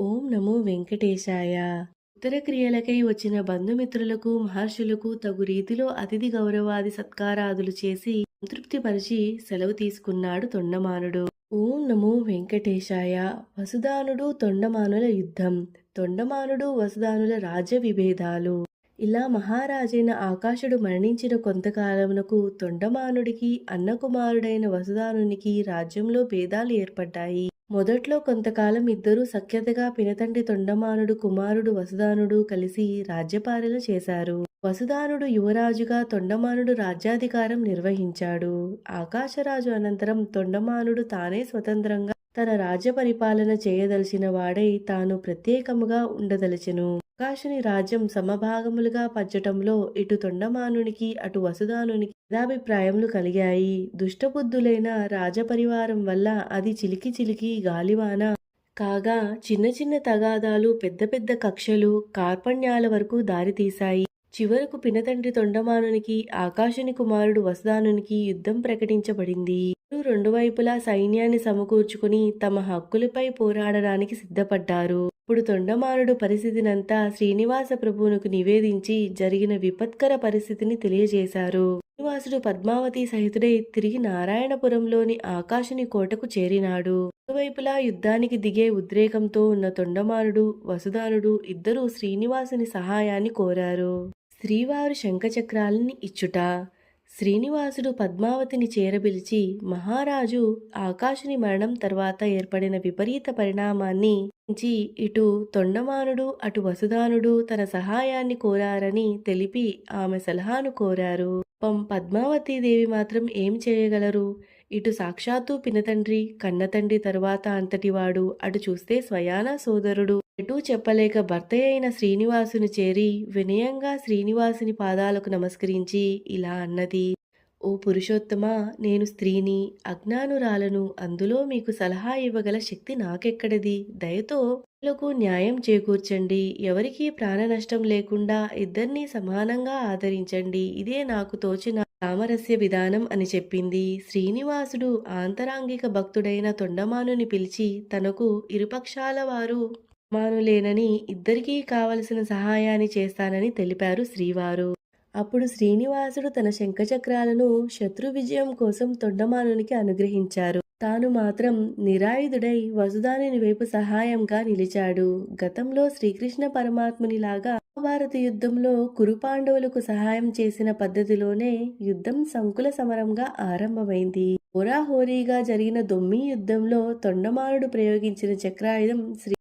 ఓం నమో వెంకటేశాయ. ఉత్తర క్రియలకై వచ్చిన బంధుమిత్రులకు మహర్షులకు తగు రీతిలో అతిథి గౌరవాది సత్కారాదులు చేసి సంతృప్తిపరిచి సెలవు తీసుకున్నాడు తొండమానుడు. ఓం నమో వెంకటేశాయ. వసుదానుడు తొండమానుల యుద్ధం. తొండమానుడు వసుదానుల రాజ్య విభేదాలు. ఇలా మహారాజైన ఆకాశుడు మరణించిన కొంతకాలమునకు తొండమానుడికి అన్నకుమారుడైన వసుదానునికి రాజ్యంలో భేదాలు ఏర్పడ్డాయి. మొదట్లో కొంతకాలం ఇద్దరూ సఖ్యతగా పినతండి తొండమానుడు కుమారుడు వసుదానుడు కలిసి రాజ్యపాలన చేశారు. వసుదానుడు యువరాజుగా తొండమానుడు రాజ్యాధికారం నిర్వహించాడు. ఆకాశరాజు అనంతరం తొండమానుడు తానే స్వతంత్రంగా తన రాజ్య పరిపాలన చేయదలిచిన వాడై తాను ప్రత్యేకముగా ఉండదలచెను. ఆకాశుని రాజ్యం సమభాగములుగా పచ్చటంలో ఇటు తొండమానునికి అటు వసుదానునికి భేదాభిప్రాయములు కలిగాయి. దుష్టబుద్ధులైన రాజపరివారం వల్ల అది చిలికి చిలికి గాలివాన. కాగా చిన్న చిన్న తగాదాలు పెద్ద పెద్ద కక్షలు కార్పణ్యాల వరకు దారితీశాయి. చివరకు పినతండ్రి తొండమానునికి ఆకాశుని కుమారుడు వసుదానునికి యుద్ధం ప్రకటించబడింది. రెండు వైపులా సైన్యాన్ని సమకూర్చుకుని తమ హక్కులపై పోరాడడానికి సిద్ధపడ్డారు. ఇప్పుడు తొండమానుడు పరిస్థితినంతా శ్రీనివాస ప్రభువునకు నివేదించి జరిగిన విపత్కర పరిస్థితిని తెలియజేశారు. శ్రీనివాసుడు పద్మావతి సహితుడై తిరిగి నారాయణపురంలోని ఆకాశుని కోటకు చేరినాడు. ఇరువైపులా యుద్ధానికి దిగే ఉద్రేకంతో ఉన్న తొండమానుడు వసుదానుడు ఇద్దరూ శ్రీనివాసుని సహాయాన్ని కోరారు. శ్రీవారు శంఖచక్రాలని ఇచ్చుట శ్రీనివాసుడు పద్మావతిని చేరబిలిచి మహారాజు ఆకాశుని మరణం తర్వాత ఏర్పడిన విపరీత పరిణామాన్ని ఇటు తొండమానుడు అటు వసుదానుడు తన సహాయాన్ని కోరారని తెలిపి ఆమె సలహాను కోరారు. పం పద్మావతీదేవి మాత్రం ఏం చేయగలరు? ఇటు సాక్షాత్తు పినతండ్రి కన్నతండ్రి తరువాత అంతటివాడు అటు చూస్తే స్వయానా సోదరుడు. ఎటూ చెప్పలేక భర్త అయిన శ్రీనివాసుని చేరి వినయంగా శ్రీనివాసుని పాదాలకు నమస్కరించి ఇలా అన్నది ఓ పురుషోత్తమ నేను స్త్రీని అజ్ఞానురాలను అందులో మీకు సలహా ఇవ్వగల శక్తి నాకెక్కడది? దయతో లకు న్యాయం చేకూర్చండి. ఎవరికీ ప్రాణ నష్టం లేకుండా ఇద్దరినీ సమానంగా ఆదరించండి. ఇదే నాకు తోచిన సామరస్య విధానం అని చెప్పింది. శ్రీనివాసుడు ఆంతరాంగిక భక్తుడైన తొండమానుని పిలిచి తనకు ఇరుపక్షాల వారు లేనని ఇద్దరికీ కావలసిన సహాయాన్ని చేస్తానని తెలిపారు శ్రీవారు. అప్పుడు శ్రీనివాసుడు తన శంఖచక్రాలను శత్రు విజయం కోసం తొండమానునికి అనుగ్రహించారు. తాను మాత్రం నిరాయుధుడై వసుదానిని వైపు సహాయంగా నిలిచాడు. గతంలో శ్రీకృష్ణ పరమాత్మునిలాగా మహాభారత యుద్ధంలో కురుపాండవులకు సహాయం చేసిన పద్ధతిలోనే యుద్ధం సంకుల సమరంగా ఆరంభమైంది. హోరాహోరీగా జరిగిన దొమ్మి యుద్ధంలో తొండమానుడు ప్రయోగించిన చక్రాయుధం శ్రీ